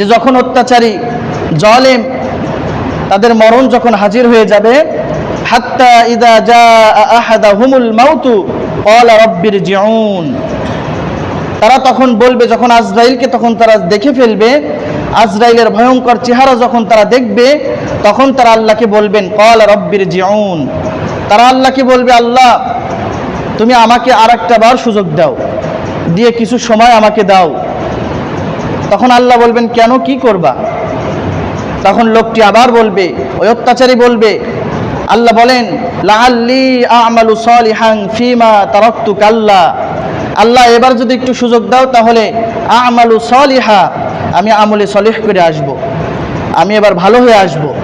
যে যখন অত্যাচারী, জলেম, তাদের মরণ যখন হাজির হয়ে যাবে, হাত্তা ইদা জা আহাদা হুমুল মাউতু তারা তখন বলবে, যখন আজরাইলকে তখন তারা দেখে ফেলবে, আজরাইলের ভয়ঙ্কর চেহারা যখন তারা দেখবে, তখন তারা আল্লাহকে বলবেন কল রব্বির জিউন। তারা আল্লাহকে বলবে, আল্লাহ, তুমি আমাকে আর বার সুযোগ দাও, দিয়ে কিছু সময় আমাকে দাও। তখন আল্লাহ বলবেন, কেন কি করবা? তখন লোকটি আবার বলবে, ওই অত্যাচারী বলবে। আল্লাহ বলেন ফিমা আল্লাহ, এবার যদি একটু সুযোগ দাও তাহলে, আমালু সলিহা, আমি আমলে সলিহ করে আসব। আমি এবার ভালো হয়ে আসব।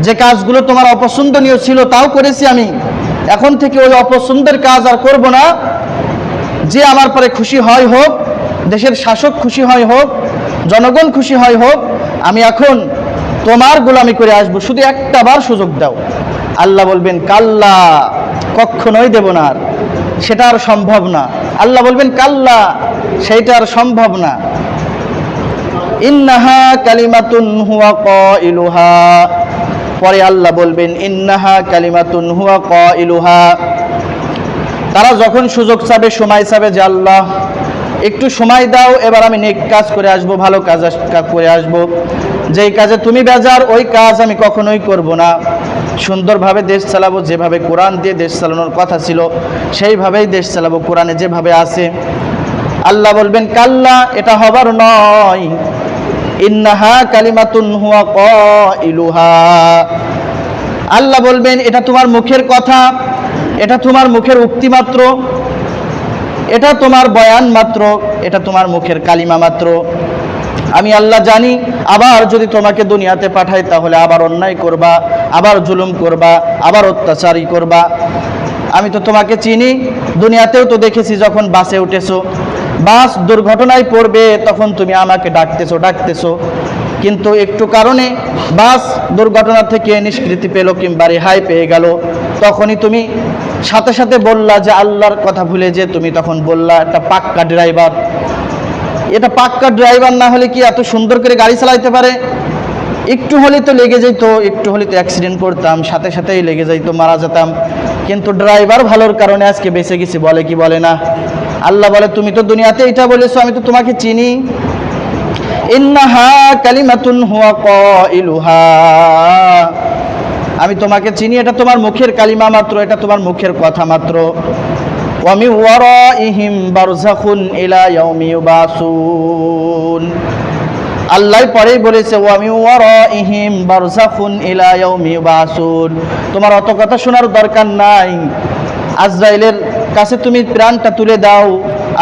যে কাজগুলো তোমার অপছন্দনীয় ছিল তাও করেছি আমি। এখন থেকে ওই অপছন্দের কাজ আর করব না। যে আমার পরে খুশি হয় হোক দেশের শাসক খুশি হয় হোক, জনগণ খুশি হয় হোক, আমি এখন তোমার গোলামি করে আসব। শুধু একটা বার সুযোগ দাও। আল্লাহ বলবেন, কাল্লা। কখনোই দেব না আর। সেটা আর সম্ভব না। আল্লাহ বলবেন, কাল্লা। সেইটা আর সম্ভব না। ইন্নাহা কালিমাতুন হুয়া ক ইলুহা পরে আল্লাহ বলবেন, ইন্নাহা কালিমাতুন হুয়া ক ইলুহা তারা যখন সুযোগ চাবে, সময় চাবে যে আল্লাহ একটু সময় দাও, এবার আমি নেক কাজ করে আসব, ভালো কাজ করে আসব। যেই কাজে তুমি বেজার, ওই কাজ আমি কখনোই করব না। সুন্দরভাবে দেশ চালাবো, যেভাবে কোরআন দিয়ে দেশ চালানোর কথা ছিল, সেইভাবেই দেশ চালাবো, কোরআনে যেভাবে আছে। আল্লাহ বলবেন, কাল্লা, এটা হবার নয়। ইন্নাহা কালিমাতুন হুয়া ইলুহা আল্লাহ বলবেন, এটা তোমার মুখের কথা, এটা তোমার মুখের উক্তি মাত্র এটা তোমার বয়ান মাত্র, এটা তোমার মুখের কালিমা মাত্র। আমি আল্লাহ জানি, আবার যদি তোমাকে দুনিয়াতে পাঠাই তাহলে আবার অন্যায় করবা, আবার জুলুম করবা, আবার অত্যাচারী করবা। আমি তো তোমাকে চিনি, দুনিয়াতেও তো দেখেছি যখন বাসে উঠেছো, বাস দুর্ঘটনায় পড়বে তখন তুমি আমাকে ডাকতেছো ডাকতেছো। কিন্তু একটু কারণে বাস দুর্ঘটনা থেকে নিষ্কৃতি পেল কিংবা রেহাই পেয়ে গেল। তখনই তুমি সাথে সাথে বললা যে আল্লাহর কথা ভুলে যে তুমি তখন বললা, একটা পাক্কা ড্রাইভার। এটা পাক্কা ড্রাইভার না হলে কি এত সুন্দর করে গাড়ি চালাইতে পারে? একটু হলে তো লেগে যেত একটু হলে তো অ্যাক্সিডেন্ট করতাম, সাথে সাথেই লেগে যাইতো, মারা যেতাম। কিন্তু ড্রাইভার ভালোর কারণে আজকে বেঁচে গেছি, বলে কি বলে না? আল্লাহ বলে, তুমি তো দুনিয়াতে এটা বলেছ, আমি তো তোমাকে চিনি। ইন্নাহা কালিমাতুন হুয়া কাইলুহা। আমি তোমাকে চিনি, এটা তোমার মুখের কালিমা মাত্র, এটা তোমার মুখের কথা মাত্র। ওয়ামি ওয়ারাইহিম বারযাখুন ইলা ইয়াউমি আল্লাহ পরেই বলেছে, ওয়ামি ওয়ারাইহিম বারযাখুন ইলা ইয়াউমি তোমার অত কথা শোনার দরকার নাই। আজরাইলের কাছে তুমি প্রাণটা তুলে দাও,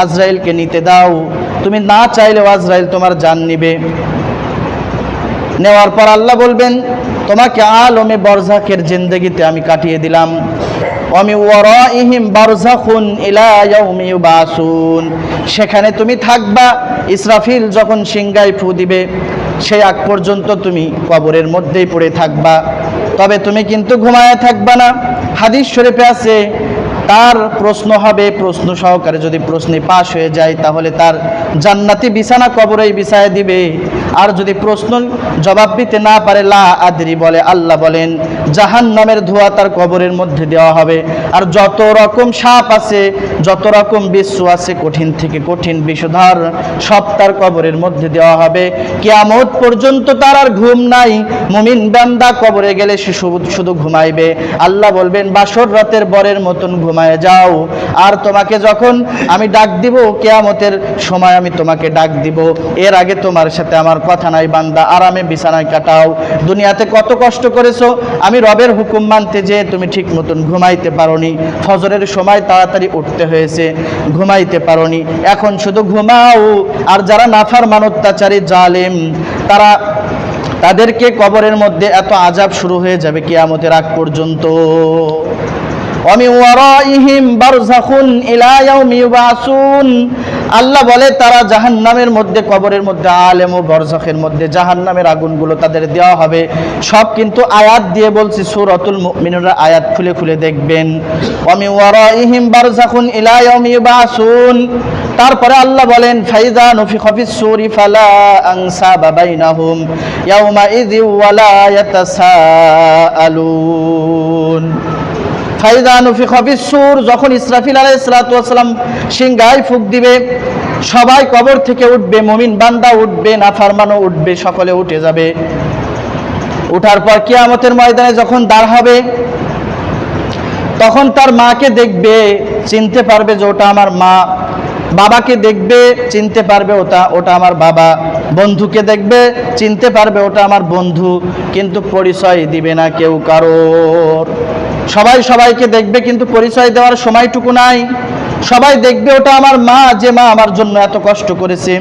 আজরাইলকে নিতে দাও। তুমি না চাইলেও আজরাইল তোমার জান নিবে। নেওয়ার পর আল্লাহ বলবেন, তোমাকে আলমে বরজাকের জিন্দগিতে আমি কাটিয়ে দিলাম। আমি ওয়ারাইহিম বারজাখুন ইলা ইয়াউমি সেখানে তুমি থাকবা, ইসরাফিল যখন সিংগায় ফু দিবে সেই আগ পর্যন্ত তুমি কবরের মধ্যেই পড়ে থাকবা। তবে তুমি কিন্তু ঘুমায় থাকবা না। হাদিস শরীফে আছে, তার প্রশ্ন হবে, প্রশ্ন সহকারে যদি প্রশ্নে পাশ হয়ে যায়, তাহলে তার জান্নাতি বিছানা কবরেই বিছায় দিবে। আর যদি প্রশ্ন জবাব দিতে না পারে, লা আদরি বলে, আল্লাহ বলেন জাহান নামের ধোয়া তার কবরের মধ্যে দেওয়া হবে। আর যত রকম সাপ আছে, যত রকম বিশ্ব আছে, কঠিন থেকে কঠিন বিষধর সব তার কবরের মধ্যে দেওয়া হবে। কেয়ামত পর্যন্ত তার আর ঘুম নাই। মুমিন বান্দা কবরে গেলে সে শুধু- ঘুমাইবে। আল্লাহ বলবেন, বাসর রাতের বরের মতন ঘুমায় যাও। আর তোমাকে যখন আমি ডাক দিব, কেয়ামতের সময় আমি তোমাকে ডাক দিব। এর আগে তোমার সাথে আমার কথা নাই বান্দা, আরামে বিছানায় কাটাও। দুনিয়াতে কত কষ্ট করেছ? আমি রবের হুকুম মানতে যে তুমি ঠিক মতন ঘুমাইতে পারোনি। ফজরের সময় তাড়াতাড়ি উঠতে হয়েছে, ঘুমাইতে পারোনি। এখন শুধু ঘুমাও। আর যারা নাফার মানত্যাচারী জালেম, তারা তাদেরকে কবরের মধ্যে এত আজাব শুরু হয়ে যাবে কিয়ামতের আগ পর্যন্ত। অমি ওয়ারাইহিম বারজাখুন ইলা ইয়াউমি ইউবাসুন। আল্লাহ বলে, তারা জাহান নামের মধ্যে, কবরের মধ্যে, আলেম ও বরজখের মধ্যে জাহান নামের আগুনগুলো তাদের দেওয়া হবে। সব কিন্তু আয়াত দিয়ে বলছি সুর অতুল মিনুরা আয়াত খুলে খুলে দেখবেন। অমি ওয়ারাইহিম বারজাখুন ইলা ইয়াউমি ইউবাসুন। তারপরে আল্লাহ বলেন, ফাইজা নফি খফিস সুরি ফালা আংসা বাবাইনাহুম ইয়াউমা ইযি ওয়ালা ইয়াতাসাআলুন। ফাইদা যখন ইসরাফিল আলাইহিস সালাতু ওয়াসসালাম সিংহায় ফুক দিবে, সবাই কবর থেকে উঠবে, মমিন বান্দা উঠবে, নাফরমানও উঠবে, সকলে উঠে যাবে। উঠার পর কিয়ামতের ময়দানে যখন দাঁড় হবে, তখন তার মাকে দেখবে, চিনতে পারবে যে ওটা আমার মা। বাবাকে দেখবে, চিনতে পারবে ওটা ওটা আমার বাবা। বন্ধুকে দেখবে, চিনতে পারবে ওটা আমার বন্ধু। কিন্তু পরিচয় দিবে না কেউ কারোর। সবাই সবাইকে দেখবে, কিন্তু পরিচয় দেওয়ার সময়টুকু নাই। সবাই দেখবে, ওটা আমার মা যে মা আমার জন্য এত কষ্ট করেছে।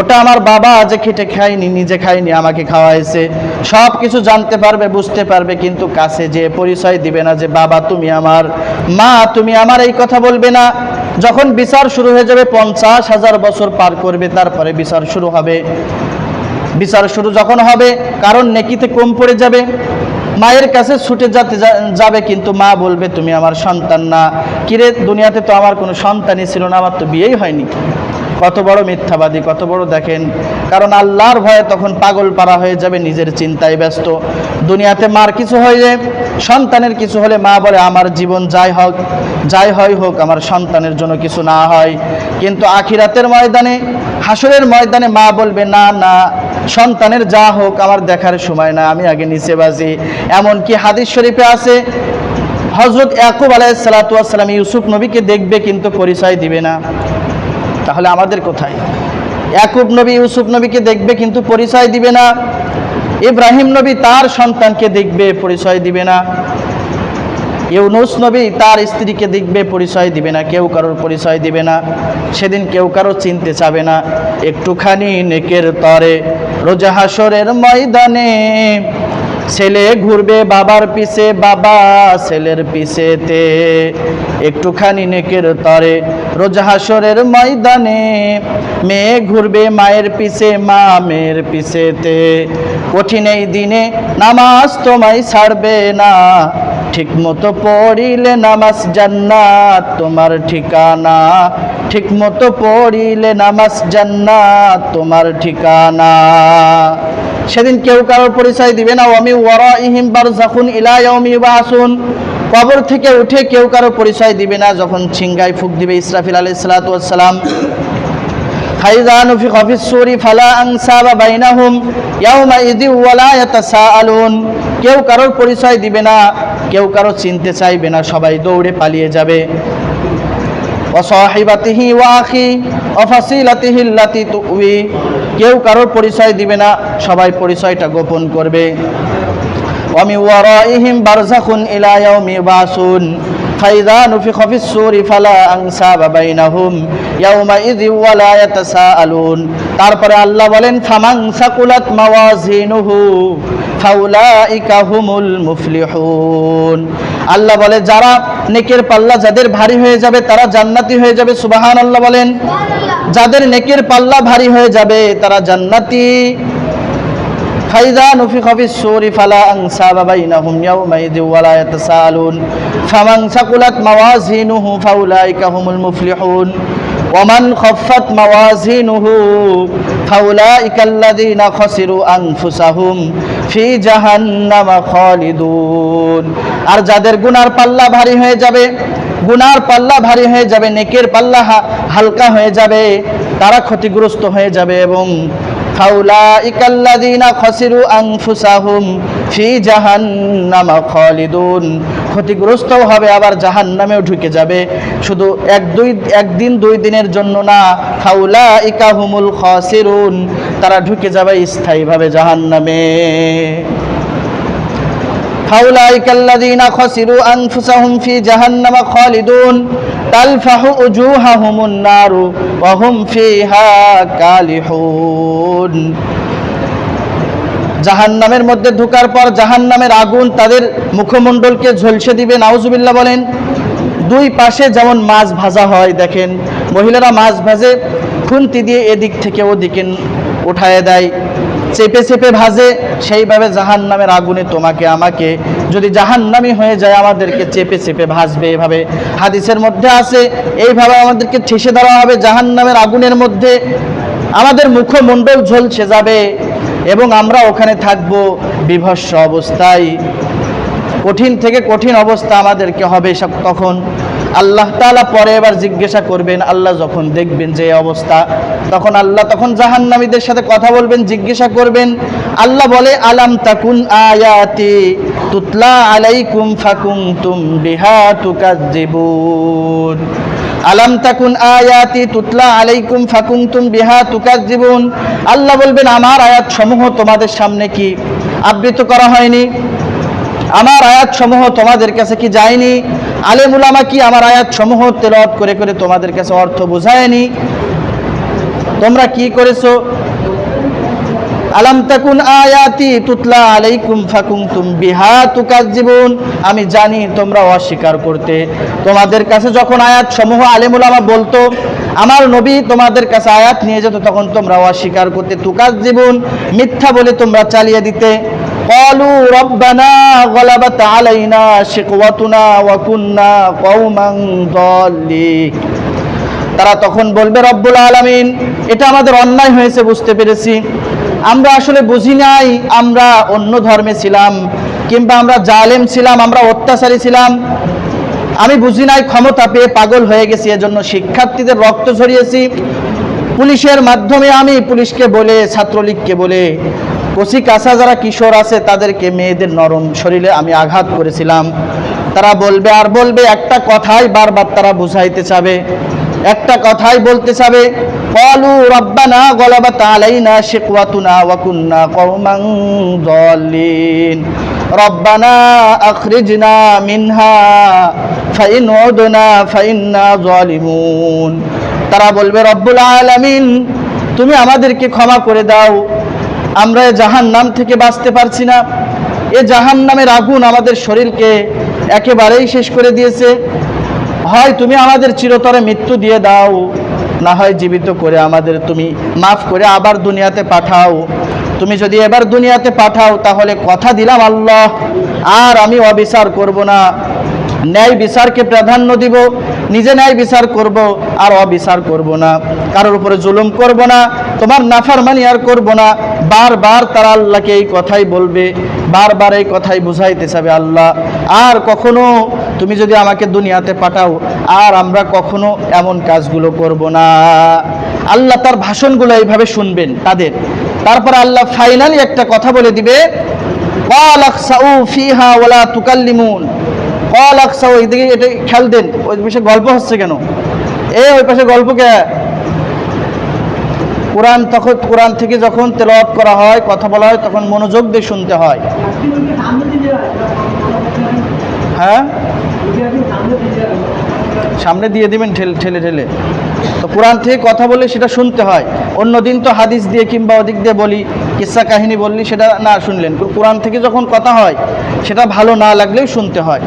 ওটা আমার বাবা যে খেটে খায়নি, নিজে খায়নি, আমাকে খাওয়াইছে। সব কিছু জানতে পারবে, বুঝতে পারবে, কিন্তু কাছে যে পরিচয় দিবে না যে, বাবা, তুমি আমার মা, তুমি আমার এই কথা বলবে না। যখন বিচার শুরু হয়ে যাবে, পঞ্চাশ হাজার বছর পার করবে, তারপরে বিচার শুরু হবে। বিচার শুরু যখন হবে, কারণ নেকিতে কম পড়ে যাবে। মায়ের কাছে ছুটে যাতে যাবে কিন্তু মা বলবে, তুমি আমার সন্তান না। কিরে, দুনিয়াতে তো আমার কোনো সন্তানই ছিল না, আমার তো বিয়েই হয়নি। কত বড় মিথ্যাবাদী, কত বড় দেখেন। কারণ আল্লাহর ভয়ে তখন পাগল পারা হয়ে যাবে, নিজের চিন্তায় ব্যস্ত। দুনিয়াতে মার কিছু হয়ে যায় সন্তানের কিছু হলে মা বলে, আমার জীবন যাই হোক, যাই হয় হোক, আমার সন্তানের জন্য কিছু না হয়। কিন্তু আখিরাতের ময়দানে, হাসরের ময়দানে মা বলবে, না না, সন্তানের যা হোক, আমার দেখার সময় না, আমি আগে নিচে বাজি। এমনকি হাদিস শরীফে আছে হজরত ইয়াকুব আলাইহিস সালাতু ওয়াস সালাম ইউসুফ নবীকে দেখবে, কিন্তু পরিচয় দিবে না। তাহলে আমাদের কোথায়? ইয়াকুব নবী, ইউসুফ নবীকে দেখবে কিন্তু পরিচয় দিবে না। ইব্রাহিম নবী তার সন্তানকে দেখবে, পরিচয় দিবে না। ইউনুস নবী তার স্ত্রীকে দেখবে, পরিচয় দিবে না। কেউ কারোর পরিচয় দিবে না। সেদিন কেউ কারও চিনতে চাবে না। একটুখানি নেকের তরে, রোজা হাসরের ময়দানে ছেলে ঘুরবে বাবার পিছে, বাবা ছেলের পিছেতে। একটুখানি নেকের তরে রোজা হাসরের ময়দানে মেয়ে ঘুরবে মায়ের পিছে, মা মেয়ের পিছেতে। কঠিন এই দিনে নামাজ তোমায় ছাড়বে না ঠিক মতো পড়িলে নামাজ জান্নাত তোমার ঠিকানা। ঠিক মতো পড়িলে নামাজ জান্নাত তোমার ঠিকানা। সেদিন কেউ কারোর পরিচয় দিবে না। আমি ওয়ারা ইহিম বার যখন ইলায়মি বা আসুন কবর থেকে উঠে কেউ কারও পরিচয় দিবে না, যখন ছিঙ্গাই ফুক দিবে ইসরাফিল আলী সালাতাম ফাইজানুফি কফিস সুরি ফালা আংসা বা বাইনাহুম, ইয়াউমা ইদি ওয়ালা সা আলুন কেউ কারোর পরিচয় দিবে না, কেউ কারও চিনতে চাইবে না, সবাই দৌড়ে পালিয়ে যাবে। লাতি কেউ কারোর পরিচয় দিবে না, সবাই পরিচয়টা গোপন করবে। অমি ওয়ারাইহিম বারজাখুন ইলা ইয়াউমি বাসুন। ফাইদা নুফি খফিস সুরি ফালা আংসা বাবাইনাহুম ইয়াউমা ইদি ওয়ালা তারপরে আল্লাহ বলেন, ফামান সাকুলাত মাওয়াজিনুহু ফাউলাইকা হুমুল মুফলিহুন। আল্লাহ বলে, যারা নেকের পাল্লা যাদের ভারী হয়ে যাবে, তারা জান্নাতি হয়ে যাবে। সুবাহান আল্লাহ বলেন, যাদের নেকের পাল্লা ভারী হয়ে যাবে, তারা জান্নাতি فإذا نفخ في الصور فلا أنساب بينهم يومئذ ولا يتساءلون فمن ثقلت موازينه فأولئك هم المفلحون ومن خفت موازينه فأولئك الذين خسروا أنفسهم في جهنم خالدون আর যাদের গুনার পাল্লা ভারী হয়ে যাবে গুনার পাল্লা ভারী হয়ে যাবে নেকের পাল্লা হা- হালকা হয়ে যাবে তারা ক্ষতিগ্রস্ত হয়ে যাবে এবং ক্ষতিগ্রস্তও হবে, আবার জাহান্নামেও ঢুকে যাবে। শুধু এক দুই, একদিন দুই দিনের জন্য না খাউলা ইকাহুমুল খসিরুন। তারা ঢুকে যাবে স্থায়ীভাবে জাহান্নামে। فأولئك الذين خسروا أنفسهم في جهنم خالدون تلفح وجوههم النار وهم فيها كالحون জাহান্নামের মধ্যে ঢোকার পর জাহান্নামের আগুন তাদের মুখমণ্ডলকে ঝলসে দিবে নাউজুবিল্লাহ বলেন দুই পাশে যেমন মাছ ভাজা হয় দেখেন মহিলারা মাছ ভাজে খুন্তি দিয়ে এদিক থেকে ওদিকে উঠায় দেয় চেপে চেপে ভাজে, সেইভাবে জাহান নামের আগুনে তোমাকে, আমাকে। যদি জাহান্নামি হয়ে যায়, আমাদেরকে চেপে চেপে ভাজবে এভাবে। হাদিসের মধ্যে আছে, এইভাবে আমাদেরকে ঠেসে দেওয়া হবে জাহান নামের আগুনের মধ্যে। আমাদের মুখমণ্ডল ঝলসে যাবে এবং আমরা ওখানে থাকব বিভৎস অবস্থায়। কঠিন থেকে কঠিন অবস্থা আমাদেরকে হবে সব তখন। আল্লাহ তাআলা পরে এবার জিজ্ঞাসা করবেন, আল্লাহ যখন দেখবেন যে অবস্থা, তখন আল্লাহ তখন জাহান্নামীদের সাথে কথা বলবেন, জিজ্ঞাসা করবেন। আল্লাহ বলে, আলাম তাকুন আয়াতি তুতলা আলাইকুম ফাকুনতুম বিহা তুকাজ্জিবুন? আলাম তাকুন আয়াতি তুতলা আলাইকুম ফাকুনতুম বিহা তুকাজ্জিবুন? আল্লাহ বলবেন, আমার আয়াত সমূহ তোমাদের সামনে কি আবৃত করা হয়নি? আমার আয়াত সমূহ তোমাদের কাছে কি যায়নি? আলেমুলামা কি আমার আয়াত সমূহ তেলাওয়াত করে করে তোমাদের কাছে অর্থ বোঝায়নি? তোমরা কি করেছ? আলাম তাকুন আয়াতি তুতলা আলাইকুম ফাকুনতুম বিহা তুকাজ্জিবুন। আমি জানি তোমরা অস্বীকার করতে। তোমাদের কাছে যখন আয়াত সমূহ আলেমুলামা বলতো, আমার নবী তোমাদের কাছে আয়াত নিয়ে যেত, তখন তোমরা অস্বীকার করতে তুকাজ্জিবুন। মিথ্যা বলে তোমরা চালিয়ে দিতে। قالوا ربنا غلبت علينا شقوتنا وكنا قوما ضالين তারা তখন বলবে রব্বুল আলামিন এটা আমাদের অন্যায় হয়েছে বুঝতে পেরেছি আমরা আসলে বুঝি নাই আমরা অন্য ধর্মে ছিলাম কিংবা আমরা জালেম ছিলাম আমরা অত্যাচারী ছিলাম আমি বুঝি নাই ক্ষমতা পেয়ে পাগল হয়ে গেছি এজন্য শিক্ষার্থীদের রক্ত ঝরিয়েছি পুলিশের মাধ্যমে আমি পুলিশকে বলে ছাত্রলীগকে বলে কচি কাঁচা যারা কিশোর আছে, তাদেরকে মেয়েদের নরম শরীরে আমি আঘাত করেছিলাম। তারা বলবে, আর বলবে, একটা কথাই বারবার তারা বুঝাইতে চাবে। একটা কথাই বলতে চাবে, কলু রব্বানা গলাবাত আলাইনা শিকওয়াতুনা ওয়া কুন্না কওমান দাল্লিন। রব্বানা আখরিজনা মিনহা, ফাইন উদনা ফাইন্না জালিমুন তারা বলবে, রব্বুল আলামিন, তুমি আমাদেরকে ক্ষমা করে দাও। আমরা জাহান নাম থেকে বাঁচতে পারছি না। এ জাহান নামের আগুন আমাদের শরীরকে একেবারেই শেষ করে দিয়েছে। হয় তুমি আমাদের চিরতরে মৃত্যু দিয়ে দাও, না হয় জীবিত করে আমাদের তুমি মাফ করে আবার দুনিয়াতে পাঠাও। তুমি যদি এবার দুনিয়াতে পাঠাও, তাহলে কথা দিলাম আল্লাহ, আর আমি অবিচার করব না। ন্যায় বিচারকে প্রাধান্য দিব, নিজে ন্যায় বিচার করব আর অবিচার করব না। কারোর উপরে জুলুম করব না, তোমার নাফারমানি আর করব না। বারবার তারা আল্লাহকে এই কথাই বলবে, বারবার এই কথাই বুঝাইতে চাবে আল্লাহ। আর কখনো তুমি যদি আমাকে দুনিয়াতে পাঠাও, আর আমরা কখনো এমন কাজগুলো করব না। আল্লাহ তার ভাষণগুলো এইভাবে শুনবেন তাদের। তারপর আল্লাহ ফাইনালি একটা কথা বলে দিবে ওয়ালাকসাউ ফিহা ওয়ালা তুকাল্লিমুন। কল আকসা ওই দিকে এটা খেয়াল দেন। ওই পাশে গল্প হচ্ছে কেন? এ, ওই পাশে গল্প কে? কোরআন তখন, কোরআন থেকে যখন তেলাওয়াত করা হয়, কথা বলা হয়, তখন মনোযোগ দিয়ে শুনতে হয়। হ্যাঁ? সামনে দিয়ে দিবেন ঠেলে ঠেলে তো কোরআন থেকে কথা বলে সেটা শুনতে হয়। অন্য দিন তো হাদিস দিয়ে কিংবা ওদিক দিয়ে বলি, কিসা কাহিনী বললি, সেটা না শুনলেন। কোরআন থেকে যখন কথা হয়, সেটা ভালো না লাগলেও শুনতে হয়।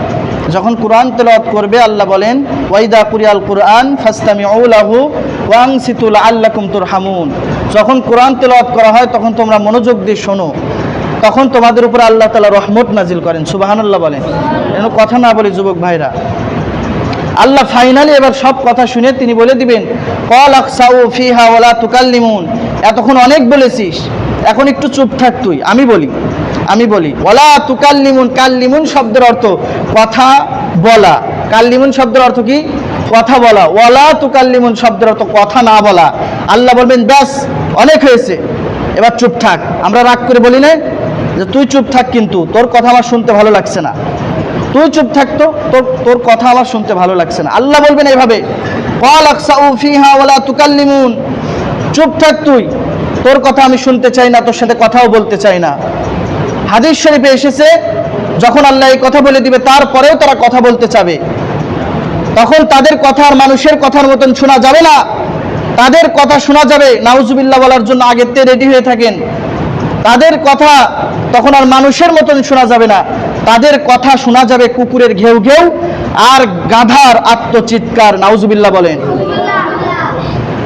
যখন কোরআন তেলাওয়াত করবে, আল্লাহ বলেন, ওয়াইদা কুরিয়াল কোরআন ফাস্তামি লাহু ওয়াং সিতুল আল্লাকুম তুর হামুন যখন কোরআন তেলাওয়াত করা হয়, তখন তোমরা মনোযোগ দিয়ে শোনো। তখন তোমাদের উপর আল্লাহ তালা রহমত নাজিল করেন। সুবাহানুল্লাহ বলেন। যেন কথা না বলে যুবক ভাইরা। আল্লাহ ফাইনালি এবার সব কথা শুনে তিনি বলে দিবেন, কল আকসাউ ফিহা ওলা তুকাল্লিমুন। এতক্ষণ অনেক বলেছিস, এখন একটু চুপ থাক তুই, আমি বলি। আমি বলি ওলা তুকাল্লিমুন, কাল্লিমুন শব্দের অর্থ কথা বলা। কাল কাল্লিমুন শব্দের অর্থ কি? কথা বলা। ওয়ালা তুকাল্লিমুন শব্দের অর্থ কথা না বলা। আল্লাহ বলবেন, ব্যাস, অনেক হয়েছে। এবার চুপ থাক। আমরা রাগ করে বলি না যে, তুই চুপ থাক কিন্তু, তোর কথা আমার শুনতে ভালো লাগছে না। তুই চুপ থাকতো তোর তোর কথা আমার শুনতে ভালো লাগছে না। আল্লাহ বলবেন এইভাবে কল চুপ থাক তুই, তোর কথা আমি শুনতে চাই না, তোর সাথে কথাও বলতে চাই না। হাদিস শরীফে এসেছে, যখন আল্লাহ এই কথা বলে দিবে, তারপরেও তারা কথা বলতে চাবে। তখন তাদের কথা আর মানুষের কথার মতন শোনা যাবে না। তাদের কথা শোনা যাবে, নাউজুবিল্লাহ বলার জন্য আগের থেকে রেডি হয়ে থাকেন। তাদের কথা তখন আর মানুষের মতন শোনা যাবে না। তাদের কথা শোনা যাবে কুকুরের ঘেউ ঘেউ আর গাধার আত্মচিৎকার, নাউজুবিল্লাহ বলেন।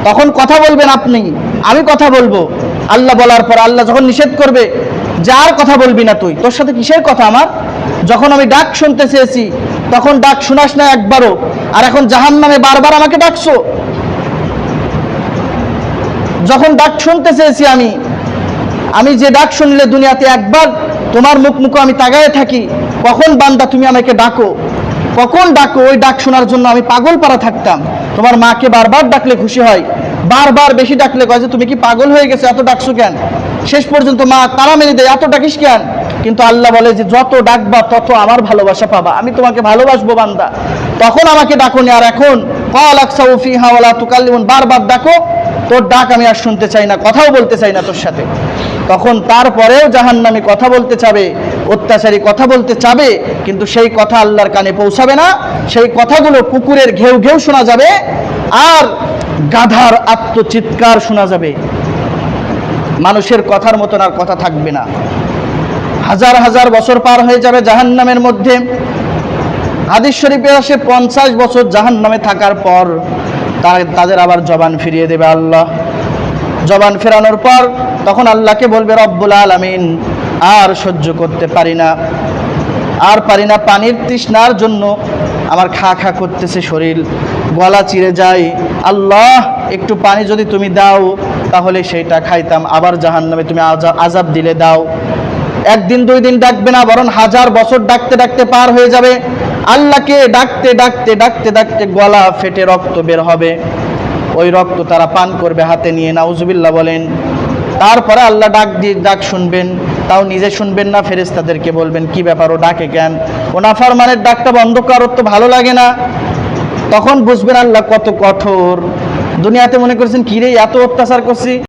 তখন কথা বলবেন আপনি, আমি কথা বলব। আল্লাহ বলার পর আল্লাহ যখন নিষেধ করবে যার কথা বলবি না তুই? তোর সাথে কিসের কথা আমার? যখন আমি ডাক শুনতে চেয়েছি, তখন ডাক শোনাস না একবারও। আর এখন জাহান নামে বারবার আমাকে ডাকছো? যখন ডাক শুনতে চেয়েছি আমি আমি যে ডাক শুনলে দুনিয়াতে একবার তোমার মুখ মুখ আমি তাগায়ে থাকি, কখন বান্দা তুমি আমাকে ডাকো? কখন ডাকো? ওই ডাক শোনার জন্য আমি পাগল পারা থাকতাম। তোমার মাকে বারবার ডাকলে খুশি হয়। বারবার বেশি ডাকলে কয় যে, তুমি কি পাগল হয়ে গেছো? এত ডাকছো কেন? শেষ পর্যন্ত মা তারা মেরে দেয় এত ডাকিস কেন? কিন্তু আল্লাহ বলে যে, যত ডাকবা, তত আমার ভালোবাসা পাবা। আমি তোমাকে ভালোবাসবো, বান্দা। তখন আমাকে ডাকো ডাকুনি, আর এখন? বারবার ডাকো, তোর ডাক আমি আর শুনতে চাই না, কথাও বলতে চাই না তোর সাথে। তখন তারপরেও জাহান্নামী কথা বলতে চাবে, অত্যাচারী কথা বলতে চাবে, কিন্তু সেই কথা আল্লাহর কানে পৌঁছাবে না। সেই কথাগুলো কুকুরের ঘেউ ঘেউ শোনা যাবে, আর গাধার আত্মচিৎকার শোনা যাবে। মানুষের কথার মতন আর কথা থাকবে না। হাজার হাজার বছর পার হয়ে যাবে জাহান্নামের মধ্যে। হাদিস শরীফে আসে পঞ্চাশ বছর জাহান্নামে থাকার পর তারা তাদের আবার জবান ফিরিয়ে দেবে আল্লাহ। জবান ফেরানোর পর তখন আল্লাহকে বলবে, রব্বুল আলামিন, আর সহ্য করতে পারি না। আর পারি না পানির তৃষ্ণার জন্য। আমার খা খা করতেছে শরীর, গলা চিরে যায়। আল্লাহ, একটু পানি যদি তুমি দাও তাহলে সেইটা খাইতাম। আবার জাহান নামে তুমি আজা- আজাব দিলে দাও। একদিন, দুই দিন ডাকবে না, বরং হাজার বছর ডাকতে ডাকতে পার হয়ে যাবে। আল্লাহকে ডাকতে ডাকতে ডাকতে ডাকতে গলা ফেটে রক্ত বের হবে। ওই রক্ত তারা পান করবে, হাতে নিয়ে নাউজুবিল্লাহ বলেন। তারপরে আল্লাহ ডাক দিয়ে ডাক শুনবেন। তাও নিজে শুনবেন না ফেরেস্তাদেরকে বলবেন, কি ব্যাপার, ও ডাকে কেন? ও নাফার মানের ডাকটা বন্ধ করার তো ভালো লাগে না। তখন বুঝবেন আল্লাহ কত কঠোর। দুনিয়াতে মনে করছেন কিরে এত অত্যাচার করছি